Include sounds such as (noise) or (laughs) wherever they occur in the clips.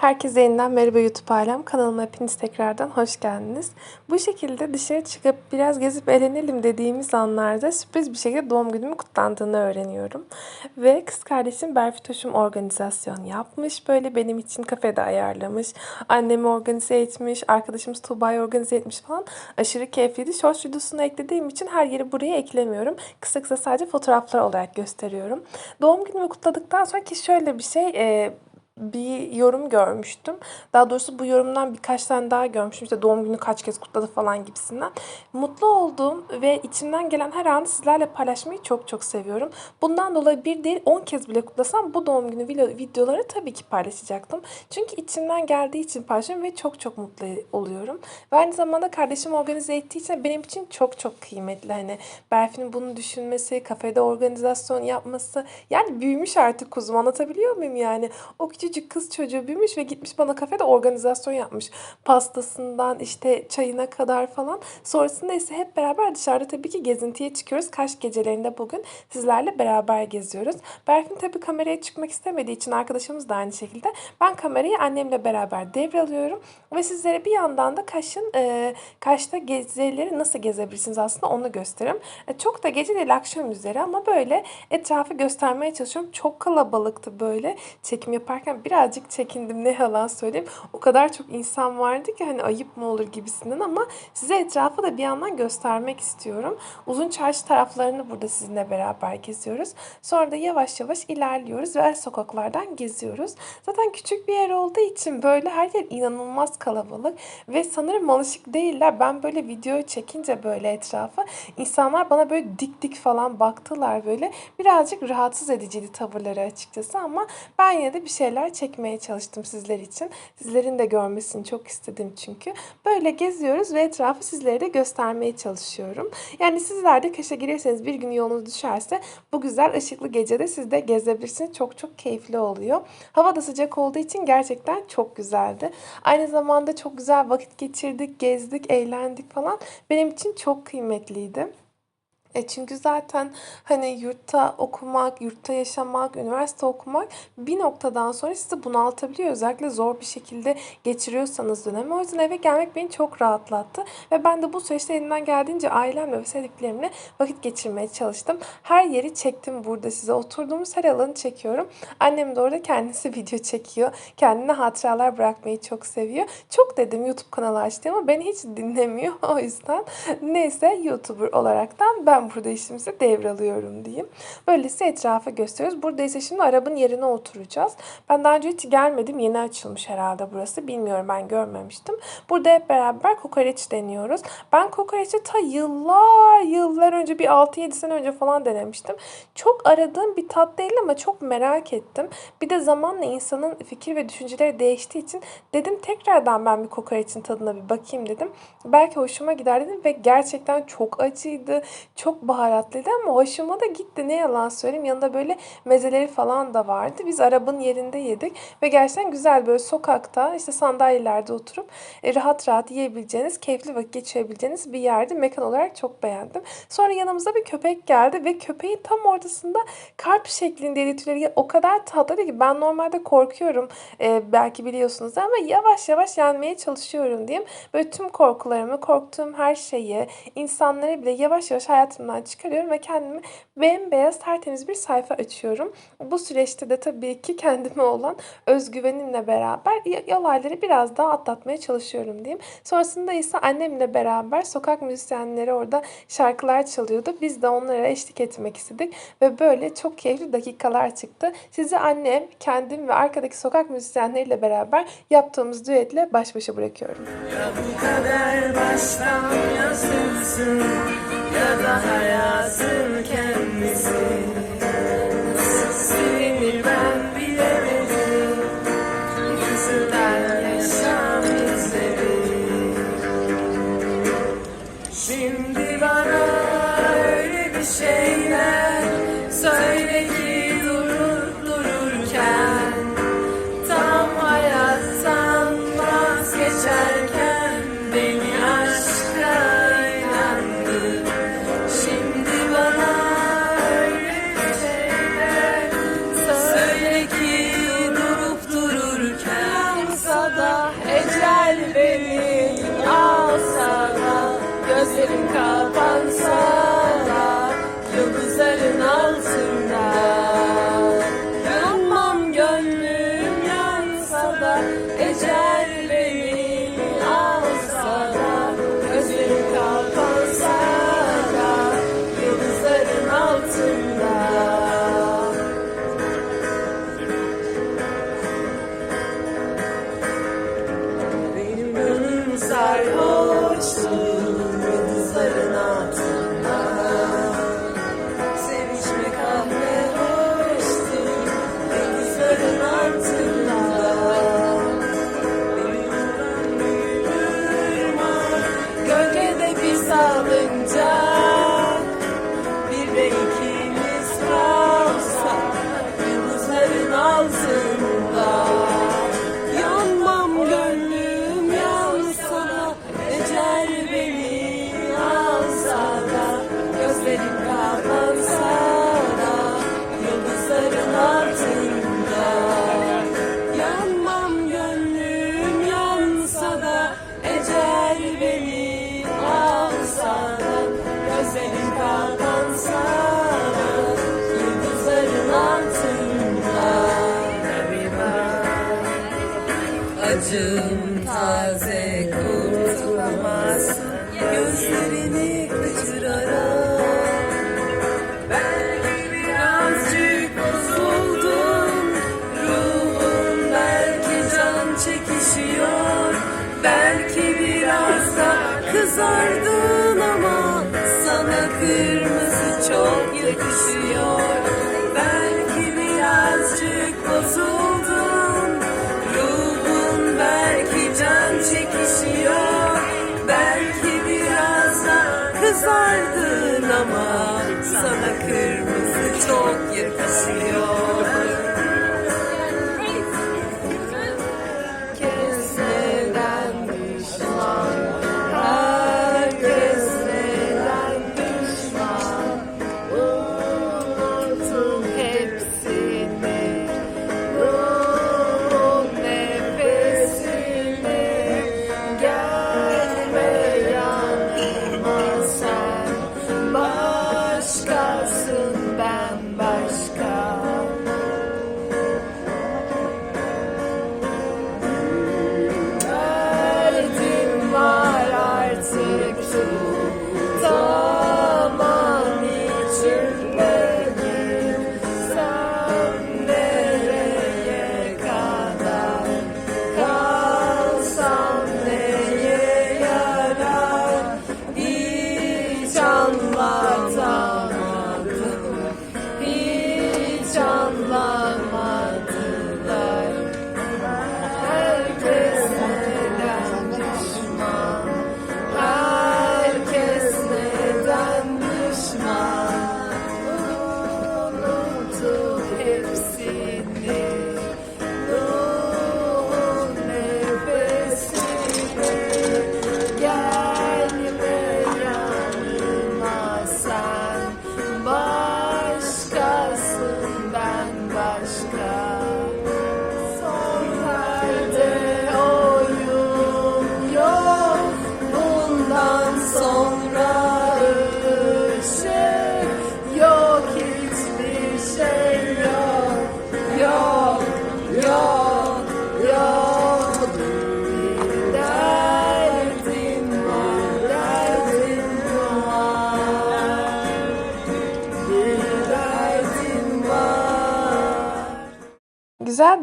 Herkese yeniden merhaba YouTube alem. Kanalıma hepiniz tekrardan hoş geldiniz. Bu şekilde dışarı çıkıp biraz gezip eğlenelim dediğimiz anlarda sürpriz bir şekilde doğum günümün kutlandığını öğreniyorum. Ve kız kardeşim Berfitoş'um organizasyon yapmış. Böyle benim için kafede ayarlamış. Annemi organize etmiş. Arkadaşımız Tuğba'yı organize etmiş falan. Aşırı keyifliydi. Shorts videosunu eklediğim için her yeri buraya eklemiyorum. Kısa kısa sadece fotoğraflar olarak gösteriyorum. Doğum günümü kutladıktan sonra ki şöyle bir şey... E, bir yorum görmüştüm. Daha doğrusu bu yorumdan birkaç tane daha görmüştüm. İşte doğum günü kaç kez kutladı falan gibisinden. Mutlu olduğum ve içimden gelen her anı sizlerle paylaşmayı çok çok seviyorum. Bundan dolayı bir değil 10 kez bile kutlasam bu doğum günü videoları tabii ki paylaşacaktım. Çünkü içimden geldiği için paylaşıyorum ve çok çok mutlu oluyorum. Ve aynı zamanda kardeşim organize ettiği için benim için çok çok kıymetli. Hani Berfin'in bunu düşünmesi, kafede organizasyon yapması. Yani büyümüş artık kuzum anlatabiliyor muyum yani? O küçük küçücük kız çocuğu büyümüş ve gitmiş bana kafede organizasyon yapmış. Pastasından işte çayına kadar falan. Sonrasında ise hep beraber dışarıda tabii ki gezintiye çıkıyoruz. Kaş gecelerinde bugün sizlerle beraber geziyoruz. Berfin tabii kameraya çıkmak istemediği için arkadaşımız da aynı şekilde. Ben kamerayı annemle beraber devralıyorum. Ve sizlere bir yandan da Kaş'ın e, Kaş'ta gezileri nasıl gezebilirsiniz aslında onu gösteririm. E, çok da gece değil akşam üzeri ama böyle etrafı göstermeye çalışıyorum. Çok kalabalıktı böyle çekim yaparken birazcık çekindim ne yalan söyleyeyim. O kadar çok insan vardı ki hani ayıp mı olur gibisinden ama size etrafı da bir yandan göstermek istiyorum. Uzun çarşı taraflarını burada sizinle beraber geziyoruz. Sonra da yavaş yavaş ilerliyoruz ve sokaklardan geziyoruz. Zaten küçük bir yer olduğu için böyle her yer inanılmaz kalabalık ve sanırım alışık değiller. Ben böyle videoyu çekince böyle etrafa insanlar bana böyle dik dik falan baktılar böyle. Birazcık rahatsız ediciydi tavırları açıkçası ama ben yine de bir şeyler çekmeye çalıştım sizler için. Sizlerin de görmesini çok istedim çünkü. Böyle geziyoruz ve etrafı sizlere de göstermeye çalışıyorum. Yani sizler de Kaş'a gelirseniz bir gün yolunuz düşerse bu güzel ışıklı gecede siz de gezebilirsiniz. Çok çok keyifli oluyor. Hava da sıcak olduğu için gerçekten çok güzeldi. Aynı zamanda çok güzel vakit geçirdik, gezdik, eğlendik falan. Benim için çok kıymetliydi. E çünkü zaten hani yurtta okumak, yurtta yaşamak, üniversite okumak bir noktadan sonra sizi bunaltabiliyor. Özellikle zor bir şekilde geçiriyorsanız dönemi. O yüzden eve gelmek beni çok rahatlattı. Ve ben de bu süreçte elimden geldiğince ailemle ve sevdiklerimle vakit geçirmeye çalıştım. Her yeri çektim burada size. Oturduğumuz her alanı çekiyorum. Annem de orada kendisi (laughs) video çekiyor. Kendine hatıralar bırakmayı çok seviyor. Çok dedim YouTube kanalı açtı ama beni hiç dinlemiyor. (laughs) O yüzden neyse YouTuber olaraktan ben ben burada işimizi devralıyorum diyeyim. Böylesi etrafa gösteriyoruz. Burada ise şimdi arabanın yerine oturacağız. Ben daha önce hiç gelmedim. Yeni açılmış herhalde burası. Bilmiyorum ben görmemiştim. Burada hep beraber kokoreç deniyoruz. Ben kokoreçi ta yıllar yıllar önce bir 6-7 sene önce falan denemiştim. Çok aradığım bir tat değil ama çok merak ettim. Bir de zamanla insanın fikir ve düşünceleri değiştiği için dedim tekrardan ben bir kokoreçin tadına bir bakayım dedim. Belki hoşuma gider dedim ve gerçekten çok acıydı. Çok çok baharatlıydı ama hoşuma da gitti. Ne yalan söyleyeyim. Yanında böyle mezeleri falan da vardı. Biz arabanın yerinde yedik ve gerçekten güzel böyle sokakta işte sandalyelerde oturup e, rahat rahat yiyebileceğiniz, keyifli vakit geçirebileceğiniz bir yerdi. Mekan olarak çok beğendim. Sonra yanımıza bir köpek geldi ve köpeğin tam ortasında kalp şeklinde tüyleri o kadar tatlıydı ki ben normalde korkuyorum. E, belki biliyorsunuz ama yavaş yavaş yenmeye çalışıyorum diyeyim. Böyle tüm korkularımı, korktuğum her şeyi, insanları bile yavaş yavaş hayatım hayatımdan çıkarıyorum ve kendimi bembeyaz tertemiz bir sayfa açıyorum. Bu süreçte de tabii ki kendime olan özgüvenimle beraber olayları biraz daha atlatmaya çalışıyorum diyeyim. Sonrasında ise annemle beraber sokak müzisyenleri orada şarkılar çalıyordu. Biz de onlara eşlik etmek istedik ve böyle çok keyifli dakikalar çıktı. Sizi annem, kendim ve arkadaki sokak müzisyenleriyle beraber yaptığımız düetle baş başa bırakıyorum. Ya bu kadar baştan yazılsın ya da hayatın kendisi. Nasıl silinir ben bilemedim. Yüzünden yaşam izleri Şimdi bana öyle bir şeyler I come.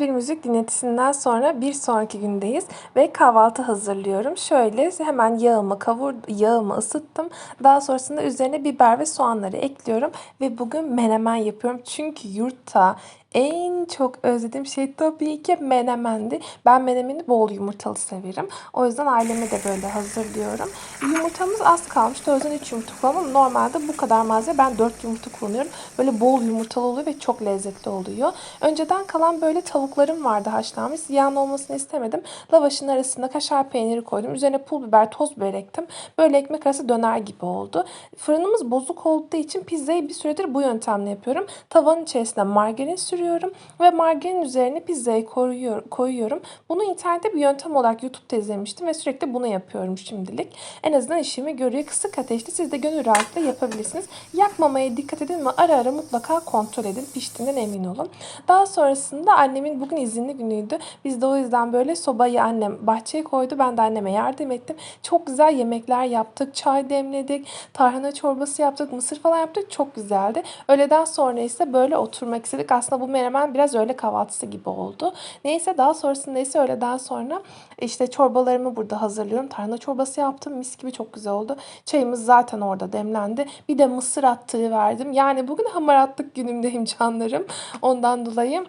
Bir müzik dinletisinden sonra bir sonraki gündeyiz ve kahvaltı hazırlıyorum. Şöyle hemen yağımı kavur yağımı ısıttım. Daha sonrasında üzerine biber ve soğanları ekliyorum ve bugün menemen yapıyorum. Çünkü yurtta en çok özlediğim şey tabii ki menemendi. Ben menemeni bol yumurtalı severim. O yüzden aileme de böyle hazırlıyorum. Yumurtamız az kalmıştı. O yüzden 3 yumurta kullandım. Normalde bu kadar malzeme ben 4 yumurta kullanıyorum. Böyle bol yumurtalı oluyor ve çok lezzetli oluyor. Önceden kalan böyle tavuklarım vardı haşlanmış. Ziyan olmasını istemedim. Lavaşın arasında kaşar peyniri koydum. Üzerine pul biber, toz biber ektim. Böyle ekmek arası döner gibi oldu. Fırınımız bozuk olduğu için pizzayı bir süredir bu yöntemle yapıyorum. Tavanın içerisine margarin sürüyorum karıştırıyorum ve margarin üzerine pizzayı koyuyor, koyuyorum. Bunu internette bir yöntem olarak YouTube'da izlemiştim ve sürekli bunu yapıyorum şimdilik. En azından işimi görüyor. Kısık ateşte siz de gönül rahatlıkla yapabilirsiniz. Yakmamaya dikkat edin ve ara ara mutlaka kontrol edin. Piştiğinden emin olun. Daha sonrasında annemin bugün izinli günüydü. Biz de o yüzden böyle sobayı annem bahçeye koydu. Ben de anneme yardım ettim. Çok güzel yemekler yaptık. Çay demledik. Tarhana çorbası yaptık. Mısır falan yaptık. Çok güzeldi. Öğleden sonra ise böyle oturmak istedik. Aslında bu menemen biraz öğle kahvaltısı gibi oldu. Neyse daha sonrasında ise öğleden sonra işte çorbalarımı burada hazırlıyorum. Tarhana çorbası yaptım. Mis gibi çok güzel oldu. Çayımız zaten orada demlendi. Bir de mısır attığı verdim. Yani bugün (laughs) hamaratlık günümdeyim canlarım. Ondan dolayı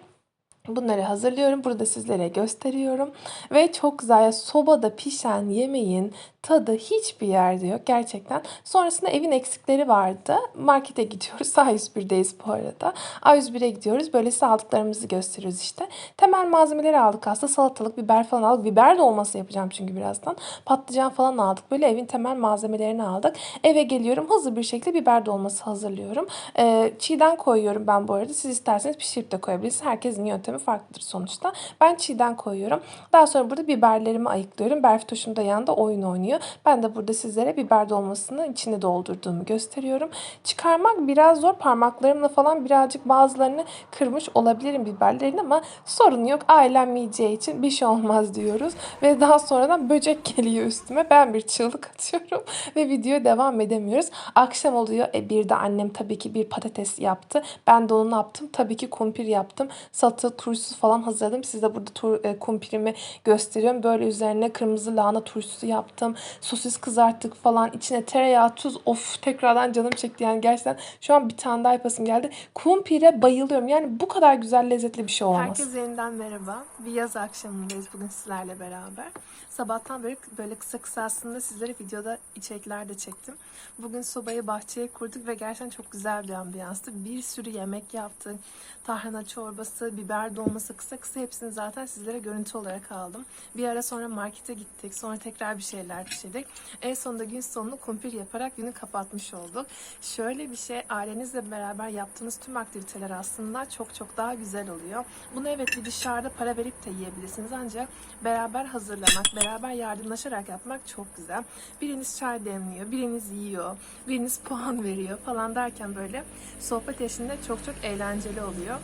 Bunları hazırlıyorum. Burada sizlere gösteriyorum. Ve çok güzel sobada pişen yemeğin tadı hiçbir yerde yok gerçekten. Sonrasında evin eksikleri vardı. Markete (laughs) gidiyoruz. A101'deyiz bu arada. A101'e gidiyoruz. Böyle aldıklarımızı gösteriyoruz işte. Temel malzemeleri aldık aslında. Salatalık, biber falan aldık. Biber dolması yapacağım çünkü birazdan. Patlıcan falan aldık. Böyle evin temel malzemelerini aldık. Eve geliyorum. Hızlı bir şekilde biber dolması hazırlıyorum. Ee, çiğden koyuyorum ben bu arada. Siz isterseniz pişirip de koyabilirsiniz. Herkesin yöntemi farklıdır sonuçta. Ben çiğden koyuyorum. Daha sonra burada biberlerimi ayıklıyorum. Berfitoş'um da yanında oyun oynuyor. Ben de burada sizlere biber dolmasını içine doldurduğumu gösteriyorum. Çıkarmak biraz zor. Parmaklarımla falan birazcık bazılarını kırmış olabilirim biberlerin ama sorun yok. Ailem yiyeceği için bir şey olmaz diyoruz. Ve daha sonradan böcek geliyor üstüme. Ben bir çığlık atıyorum (laughs) ve videoya devam edemiyoruz. Akşam oluyor. E bir de annem tabii ki bir patates yaptı. Ben de onu yaptım? Tabii ki kumpir yaptım. Salata turşusu falan hazırladım. Size burada tur, e, kumpirimi gösteriyorum. Böyle üzerine kırmızı lahana turşusu yaptım. Sosis kızarttık falan. İçine tereyağı, tuz. Of tekrardan canım çekti yani gerçekten. Şu an bir tane daha yapasım geldi. Kumpire bayılıyorum. Yani bu kadar güzel lezzetli bir şey olamaz. Herkese yeniden merhaba. Bir yaz akşamındayız bugün sizlerle beraber. Sabahtan beri böyle kısa kısa aslında sizlere videoda içerikler de çektim. Bugün sobayı bahçeye kurduk ve gerçekten çok güzel bir ambiyanstı. Bir sürü yemek yaptık. Tarhana çorbası, biber dolması kısa kısa hepsini zaten sizlere görüntü olarak aldım. Bir ara sonra markete gittik. Sonra tekrar bir şeyler pişirdik. En sonunda gün sonunu kumpir yaparak günü kapatmış olduk. Şöyle bir şey ailenizle beraber yaptığınız tüm aktiviteler aslında çok çok daha güzel oluyor. Bunu evet bir dışarıda para verip de yiyebilirsiniz ancak beraber hazırlamak, beraber yardımlaşarak yapmak çok güzel. Biriniz çay demliyor, biriniz yiyor, biriniz puan veriyor falan derken böyle sohbet eşliğinde çok çok eğlenceli oluyor.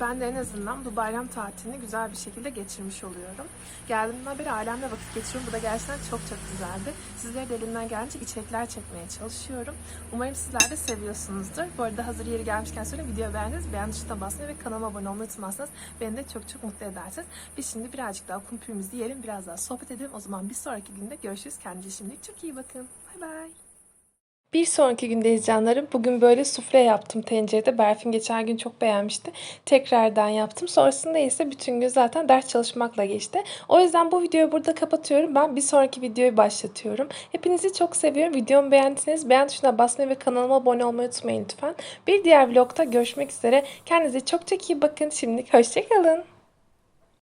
Ben de en azından bu bayram tatilini güzel bir şekilde geçirmiş oluyorum. Geldiğimden beri ailemle vakit geçiriyorum. Bu da gerçekten çok çok güzeldi. Sizlere de elimden gelince içerikler çekmeye çalışıyorum. Umarım sizler de seviyorsunuzdur. Bu arada hazır yeri gelmişken söyleyeyim. Video beğendiniz. Beğen tuşuna basmayı ve kanalıma abone olmayı unutmazsanız beni de çok çok mutlu edersiniz. Biz şimdi birazcık daha kumpirimizi yiyelim. Biraz daha sohbet edelim. O zaman bir sonraki günde görüşürüz. Kendinize şimdilik çok iyi bakın. Bay bay. Bir sonraki gündeyiz canlarım. Bugün böyle sufle yaptım tencerede. Berfin geçen gün çok beğenmişti. Tekrardan yaptım. Sonrasında ise bütün gün zaten ders çalışmakla geçti. O yüzden bu videoyu burada kapatıyorum. Ben bir sonraki videoyu başlatıyorum. Hepinizi çok seviyorum. Videomu beğendiyseniz beğen tuşuna basmayı ve kanalıma abone olmayı unutmayın lütfen. Bir diğer vlogda görüşmek üzere. Kendinize çok çok iyi bakın. Şimdilik hoşçakalın.